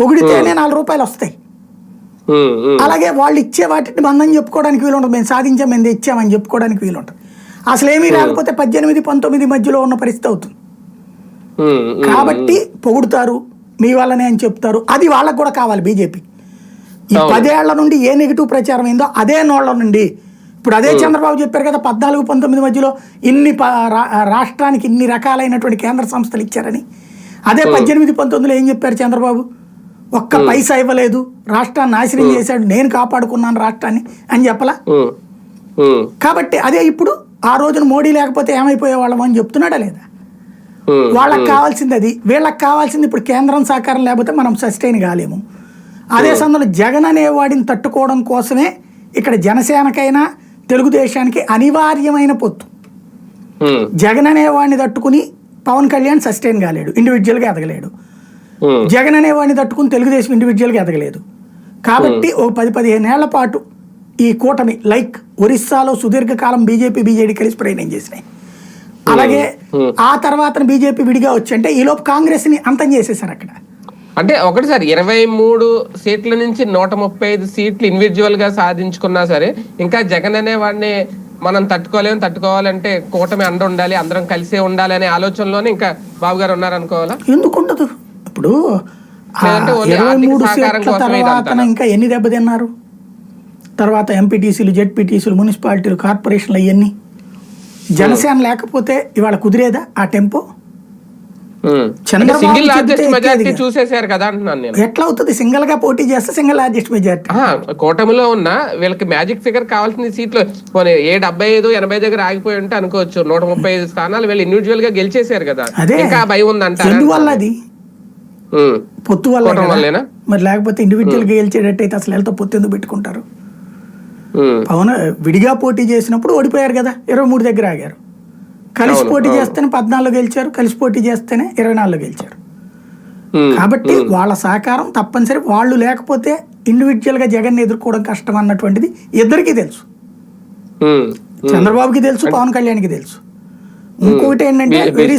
పొగిడితేనే నాలుగు రూపాయలు వస్తాయి. అలాగే వాళ్ళు ఇచ్చే వాటిని బంధం చెప్పుకోవడానికి వీలు ఉంటుంది మేము సాధించాం మేము తెచ్చామని చెప్పుకోవడానికి వీలు ఉంటుంది అసలు ఏమీ రాకపోతే పద్దెనిమిది పంతొమ్మిది మధ్యలో ఉన్న పరిస్థితి అవుతుంది. కాబట్టి పొగుడుతారు మీ వల్లనే అని చెప్తారు. అది వాళ్ళకు కూడా కావాలి బీజేపీ. ఈ. పదేళ్ళ నుండి ఏ నెగిటివ్ ప్రచారం అయిందో అదే నోళ్ళ నుండి. ఇప్పుడు అదే చంద్రబాబు చెప్పారు కదా పద్నాలుగు పంతొమ్మిది మధ్యలో ఇన్ని రాష్ట్రానికి ఇన్ని రకాలైనటువంటి కేంద్ర సంస్థలు ఇచ్చారని. అదే పద్దెనిమిది పంతొమ్మిదిలో ఏం చెప్పారు చంద్రబాబు? ఒక్క పైసా ఇవ్వలేదు. రాష్ట్రాన్ని నాశనం చేశాడు. నేను కాపాడుకున్నాను రాష్ట్రాన్ని అని చెప్పలా? కాబట్టి అదే ఇప్పుడు ఆ రోజున మోడీ లేకపోతే ఏమైపోయే వాళ్ళం అని చెప్తున్నాడా లేదా? వాళ్ళకి కావాల్సింది అది. వీళ్ళకి కావాల్సింది ఇప్పుడు కేంద్రం సహకారం లేకపోతే మనం సస్టైన్ కాలేము. అదే సమయంలో జగన్ అనే వాడిని తట్టుకోవడం కోసమే ఇక్కడ జనసేనకైనా తెలుగుదేశానికి అనివార్యమైన పొత్తు. జగన్ అనే వాడిని తట్టుకుని పవన్ కళ్యాణ్ సస్టైన్ కాలేడు. ఇండివిజువల్గా ఎదగలేడు. జగన్ అనే వాడిని తట్టుకుని తెలుగుదేశం ఇండివిజువల్గా ఎదగలేదు. కాబట్టి ఓ పది పదిహేను ఏళ్ళ పాటు ఈ కూటమి లైక్ ఒరిస్సాలో సుదీర్ఘకాలం బీజేపీ బీజేడీ కలిసి ప్రయాణం చేసినాయి. అలాగే ఆ తర్వాత బీజేపీ విడిగా వచ్చి అంటే ఈలోపు కాంగ్రెస్ని అంతం చేసేసారు అక్కడ. అంటే ఒకటి సార్ ఇరవై మూడు సీట్ల నుంచి నూట ముప్పై ఐదు సీట్లు ఇండివిజువల్గా సాధించుకున్నా సరే ఇంకా జగన్ అనే వాడిని మనం తట్టుకోలేము తట్టుకోవాలంటే కూటమి అండ ఉండాలి అందరం కలిసే ఉండాలి అనే ఆలోచనలోనే ఇంకా బాబు గారు ఉన్నారనుకోవాలా? ఎందుకు ఉండదు? ఇప్పుడు ఇరవై మూడు సీట్ల తర్వాత? ఇంకా ఎన్ని దెబ్బతిన్నారు తర్వాత ఎంపీటీసీలు జెడ్పీటీసీలు మున్సిపాలిటీలు కార్పొరేషన్లు అవన్నీ జనసేన లేకపోతే ఇవాళ కుదిరేదా ఆ టెంపో? ఎక్కేదిగా. చూసేశారు కదా అంటున్నాను నేను. ఎట్లా అవుతుంది సింగిల్గా పోటీ చేస్తే సింగిల్ లార్జెస్ట్ మెజారిటీ కూటమిలో ఉన్న వీళ్ళకి మ్యాజిక్ ఫిగర్ కావాల్సిన సీట్లు. ఏ డెబ్బై ఐదు ఎనభై దగ్గర ఆగిపోయి ఉంటే అనుకోవచ్చు. నూట ముప్పై ఐదు స్థానాలు వీళ్ళు ఇండివిజువల్గా గెలిచేశారు కదా. అదే. ఇంకా భయం ఉందంటారా? ఎందువల్ల అది? పొత్తు వల్ల? మరి లేకపోతే ఇండివిజువల్గా గెలిచేటట్టయితే అసలు వెళ్తే పొత్తు ఎందుకు పెట్టుకుంటారు? పవన్ విడిగా పోటీ చేసినప్పుడు ఓడిపోయారు కదా ఇరవై మూడు దగ్గర ఆగారు. కలిసి పోటీ. చేస్తేనే పద్నాలుగు గెలిచారు కలిసి పోటీ చేస్తేనే ఇరవై నాలుగు గెలిచారు. కాబట్టి వాళ్ళ సహకారం తప్పనిసరి వాళ్ళు లేకపోతే ఇండివిజువల్గా జగన్ ఎదుర్కోవడం కష్టం అన్నటువంటిది ఇద్దరికీ తెలుసు. చంద్రబాబుకి తెలుసు పవన్ కళ్యాణ్కి తెలుసు. ఇంకొకటి ఏంటంటే వెరీ